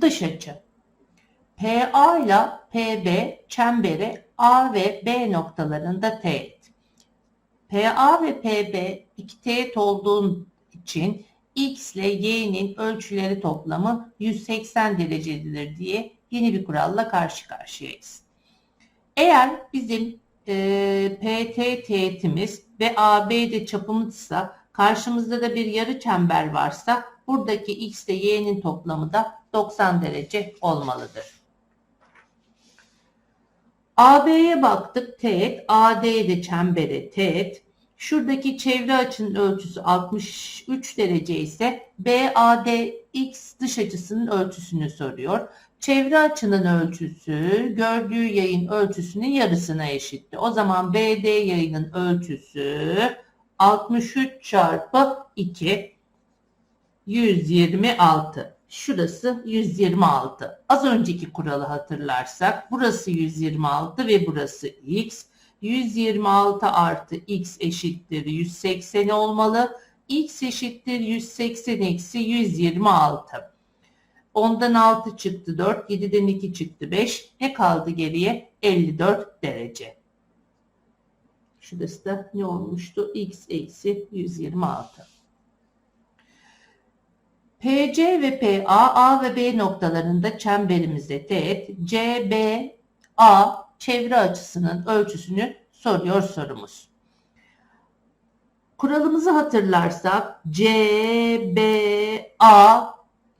Dış açı. PA ile PB çemberi A ve B noktalarında teğet. PA ve PB iki teğet olduğu için X ile Y'nin ölçüleri toplamı 180 derecedir diye yeni bir kuralla karşı karşıyayız. Eğer bizim e, PT teğetimiz ve AB de çapımızsa karşımızda da bir yarı çember varsa buradaki X ile Y'nin toplamı da 90 derece olmalıdır. AB'ye baktık teğet, AD de çembere teğet. Şuradaki çevre açının ölçüsü 63 derece ise BAD X dış açısının ölçüsünü soruyor. Çevre açının ölçüsü gördüğü yayın ölçüsünün yarısına eşitti. O zaman BD yayının ölçüsü 63 çarpı 2 126. Şurası 126. Az önceki kuralı hatırlarsak burası 126 ve burası x. 126 artı x eşittir 180 olmalı. x eşittir 180 eksi 126. 10'dan 6 çıktı 4, 7'den 2 çıktı 5. Ne kaldı geriye? 54 derece. Şurası da ne olmuştu? x eksi 126. PC ve PA, A ve B noktalarında çemberimize teğet, CB, A çevre açısının ölçüsünü soruyor sorumuz. Kuralımızı hatırlarsak CBA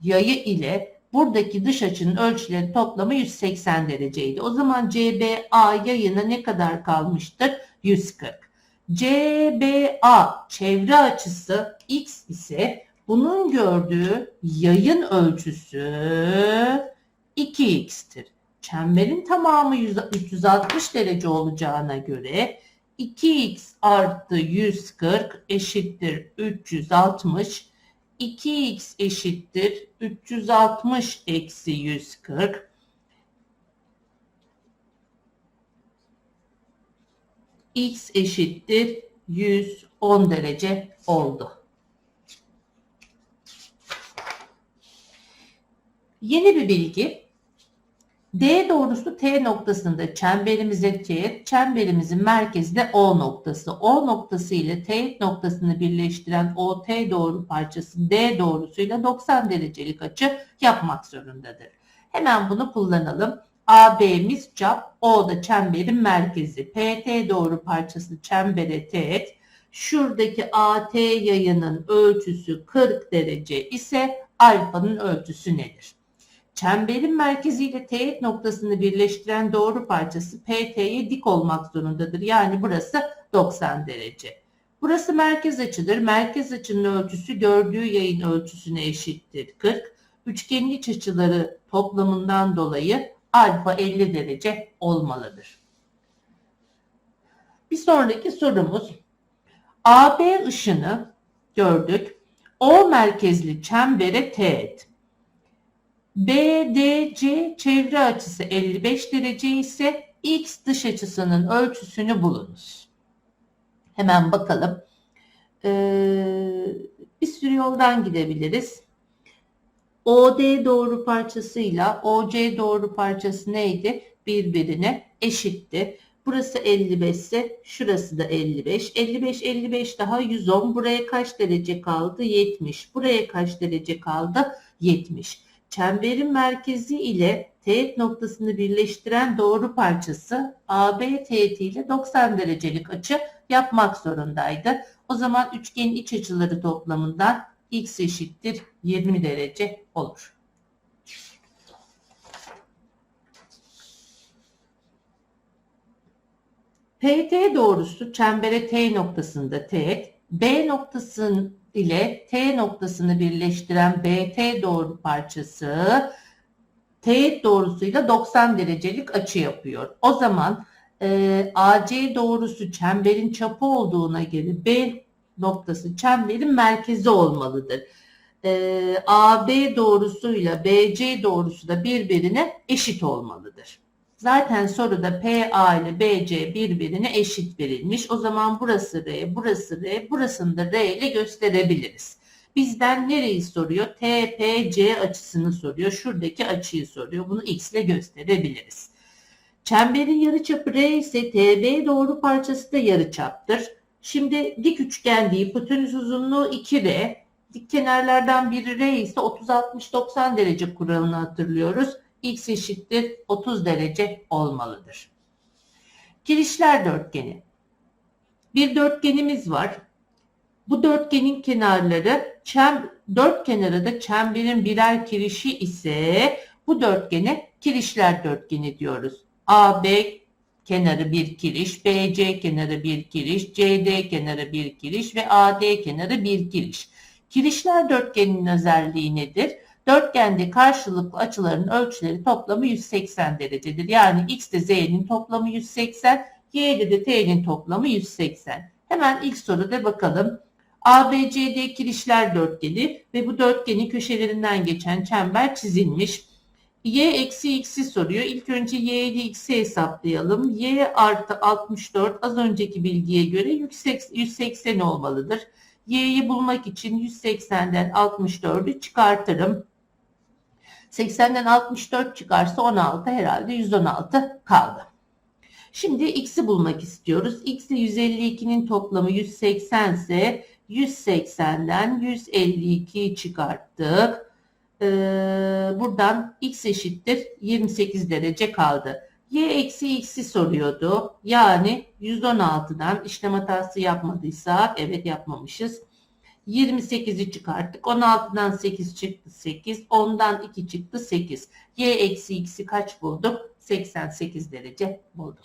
yayı ile buradaki dış açının ölçüleri toplamı 180 dereceydi. O zaman CBA yayına ne kadar kalmıştır? 140. CBA çevre açısı X ise bunun gördüğü yayın ölçüsü 2x'tir. Çemberin tamamı 360 derece olacağına göre 2x artı 140 eşittir 360. 2x eşittir 360 eksi 140. x eşittir 110 derece oldu. Yeni bir bilgi. D doğrusu T noktasında çemberimize teğet, çemberimizin merkezi de O noktası. O noktası ile teğet noktasını birleştiren OT doğru parçası D doğrusuyla 90 derecelik açı yapmak zorundadır. Hemen bunu kullanalım. AB'miz çap, O da çemberin merkezi. PT doğru parçası çembere teğet. Şuradaki AT yayının ölçüsü 40 derece ise alfanın ölçüsü nedir? Çemberin merkeziyle teğet noktasını birleştiren doğru parçası PT'ye dik olmak zorundadır. Yani burası 90 derece. Burası merkez açıdır. Merkez açının ölçüsü gördüğü yayın ölçüsüne eşittir 40. Üçgenin iç açıları toplamından dolayı alfa 50 derece olmalıdır. Bir sonraki sorumuz AB ışını gördük. O merkezli çembere teğet. BDC çevre açısı 55 derece ise X dış açısının ölçüsünü bulunuz. Hemen bakalım. Ee, bir sürü yoldan gidebiliriz. OD doğru parçasıyla OC doğru parçası neydi? Birbirine eşitti. Burası 55 ise şurası da 55. 55 55 daha 110. Buraya kaç derece kaldı? 70. Buraya kaç derece kaldı? 70 çemberin merkezi ile teğet noktasını birleştiren doğru parçası AB teğeti ile 90 derecelik açı yapmak zorundaydı. O zaman üçgenin iç açıları toplamından x eşittir 20 derece olur. PT doğrusu çembere T noktasında teğet, B noktasının ile T noktasını birleştiren BT doğru parçası teğet doğrusuyla 90 derecelik açı yapıyor. O zaman e, AC doğrusu çemberin çapı olduğuna göre B noktası çemberin merkezi olmalıdır. E, AB doğrusuyla BC doğrusu da birbirine eşit olmalıdır. Zaten soruda PA ile BC birbirine eşit verilmiş. O zaman burası R, burası R, burasını da R ile gösterebiliriz. Bizden nereyi soruyor? TPC açısını soruyor. Şuradaki açıyı soruyor. Bunu x ile gösterebiliriz. Çemberin yarıçapı R ise TB doğru parçası da yarıçaptır. Şimdi dik üçgen değil, hipotenüs uzunluğu 2R. Dik kenarlardan biri R ise 30-60-90 derece kuralını hatırlıyoruz. X eşittir 30 derece olmalıdır. Kirişler dörtgeni. Bir dörtgenimiz var. Bu dörtgenin kenarları çem, dört kenarı da çemberin birer kirişi ise bu dörtgene kirişler dörtgeni diyoruz. AB kenarı bir kiriş, BC kenarı bir kiriş, CD kenarı bir kiriş ve AD kenarı bir kiriş. Kirişler dörtgeninin özelliği nedir? Dörtgende karşılıklı açıların ölçüleri toplamı 180 derecedir. Yani x de z'nin toplamı 180, y'de de t'nin toplamı 180. Hemen ilk soruda bakalım. ABCD kirişler dörtgeni ve bu dörtgenin köşelerinden geçen çember çizilmiş. Y eksi x'i soruyor. İlk önce y ile x'i hesaplayalım. Y artı 64 az önceki bilgiye göre 180 olmalıdır. Y'yi bulmak için 180'den 64'ü çıkartırım. 80'den 64 çıkarsa 16 herhalde 116 kaldı. Şimdi x'i bulmak istiyoruz. x ile 152'nin toplamı 180 ise 180'den 152'yi çıkarttık. Ee, buradan x eşittir 28 derece kaldı. y eksi x'i soruyordu. Yani 116'dan işlem hatası yapmadıysak evet yapmamışız. 28'i çıkarttık. 16'dan 8 çıktı 8. 10'dan 2 çıktı 8. Y eksi x'i kaç bulduk? 88 derece bulduk.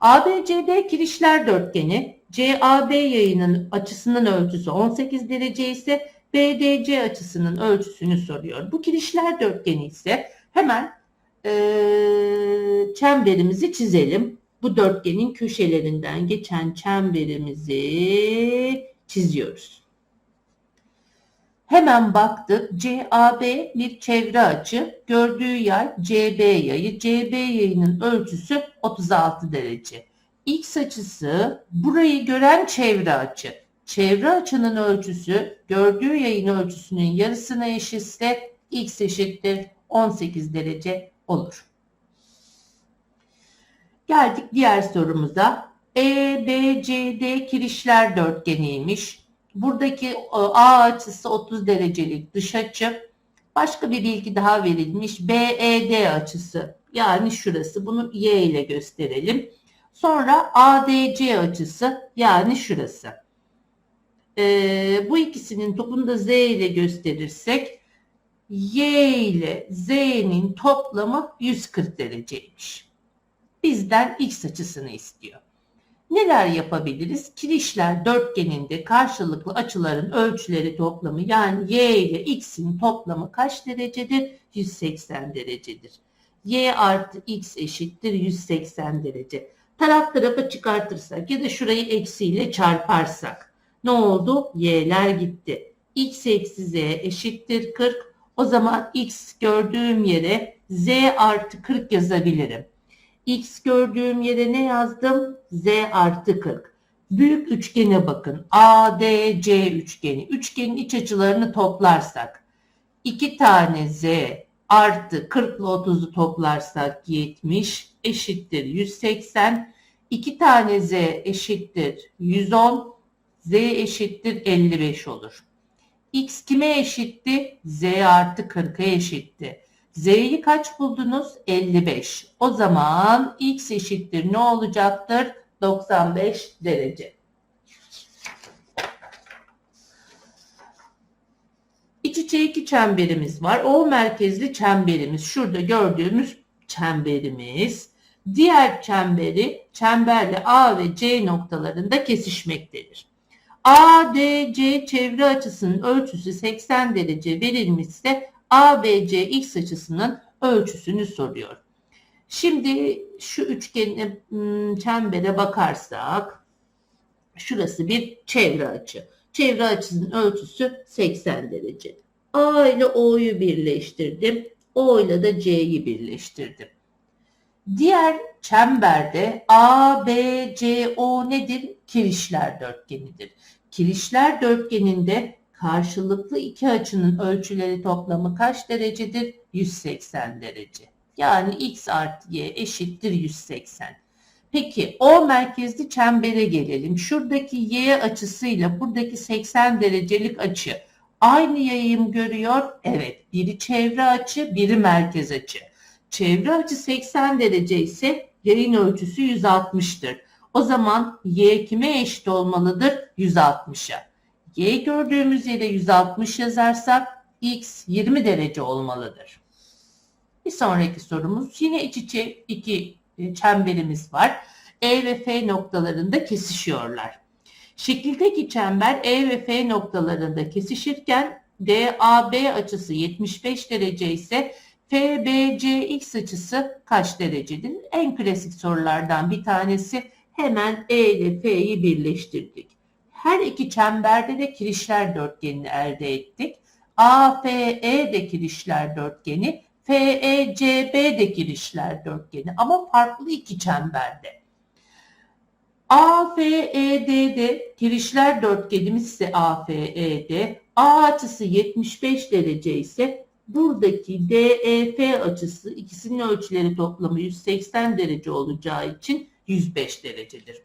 ABCD kirişler dörtgeni CAB yayının açısının ölçüsü 18 derece ise BDC açısının ölçüsünü soruyor. Bu kirişler dörtgeni ise hemen e, çemberimizi çizelim. Bu dörtgenin köşelerinden geçen çemberimizi çiziyoruz. Hemen baktık. CAB bir çevre açı. Gördüğü yay CB yayı. CB yayının ölçüsü 36 derece. X açısı burayı gören çevre açı. Çevre açının ölçüsü gördüğü yayın ölçüsünün yarısına eşitse x eşittir 18 derece olur. Geldik diğer sorumuza. EBCD kirişler dörtgeniymiş. Buradaki e, A açısı 30 derecelik dış açı. Başka bir bilgi daha verilmiş. BED açısı yani şurası. Bunu Y ile gösterelim. Sonra ADC açısı yani şurası. Ee, bu ikisinin topunu da Z ile gösterirsek Y ile Z'nin toplamı 140 dereceymiş. Bizden X açısını istiyor. Neler yapabiliriz? Kirişler dörtgeninde karşılıklı açıların ölçüleri toplamı yani y ile x'in toplamı kaç derecedir? 180 derecedir. y artı x eşittir 180 derece. Taraf tarafa çıkartırsak ya da şurayı eksiyle çarparsak ne oldu? y'ler gitti. x eksi z eşittir 40. O zaman x gördüğüm yere z artı 40 yazabilirim. X gördüğüm yere ne yazdım? Z artı 40. Büyük üçgene bakın. ADC üçgeni. Üçgenin iç açılarını toplarsak 2 tane Z artı 40 ile 30'u toplarsak 70 eşittir 180. 2 tane Z eşittir 110. Z eşittir 55 olur. X kime eşitti? Z artı 40'a eşitti. Z'yi kaç buldunuz? 55. O zaman x eşittir ne olacaktır? 95 derece. İç içe iki çemberimiz var. O merkezli çemberimiz. Şurada gördüğümüz çemberimiz. Diğer çemberi çemberle A ve C noktalarında kesişmektedir. ADC çevre açısının ölçüsü 80 derece verilmişse ABC x açısının ölçüsünü soruyor. Şimdi şu üçgen hmm, çembere bakarsak şurası bir çevre açı. Çevre açısının ölçüsü 80 derece. A ile O'yu birleştirdim. O ile de C'yi birleştirdim. Diğer çemberde A, B, C, O nedir? kirişler dörtgenidir. Kirişler dörtgeninde karşılıklı iki açının ölçüleri toplamı kaç derecedir? 180 derece. Yani x artı y eşittir 180. Peki O merkezli çembere gelelim. Şuradaki y açısıyla buradaki 80 derecelik açı aynı yayım görüyor. Evet biri çevre açı biri merkez açı. Çevre açı 80 derece ise yayın ölçüsü 160'tır. O zaman y kime eşit olmalıdır? 160'a. Y gördüğümüz yere 160 yazarsak x 20 derece olmalıdır. Bir sonraki sorumuz yine iç içe iki e, çemberimiz var. E ve F noktalarında kesişiyorlar. Şekildeki çember E ve F noktalarında kesişirken DAB açısı 75 derece ise FBCX açısı kaç derecedir? En klasik sorulardan bir tanesi hemen E ile F'yi birleştirdik. Her iki çemberde de kirişler dörtgenini elde ettik. AFE de kirişler dörtgeni, FECB de kirişler dörtgeni ama farklı iki çemberde. AFED'de kirişler dörtgenimiz ise AFED, A açısı 75 derece ise buradaki DEF açısı ikisinin ölçüleri toplamı 180 derece olacağı için 105 derecedir.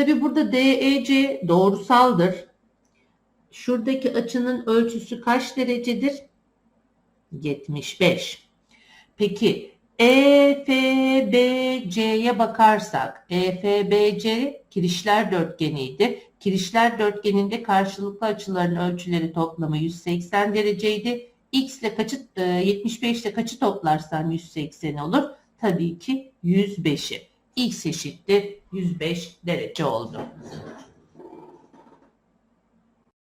Tabi burada DEC doğrusaldır. Şuradaki açının ölçüsü kaç derecedir? 75. Peki E EFBC'ye bakarsak EFBC kirişler dörtgeniydi. Kirişler dörtgeninde karşılıklı açıların ölçüleri toplamı 180 dereceydi. X ile kaçı, e, 75 ile kaçı toplarsam 180 olur? Tabii ki 105'i. X eşittir 105 derece oldu.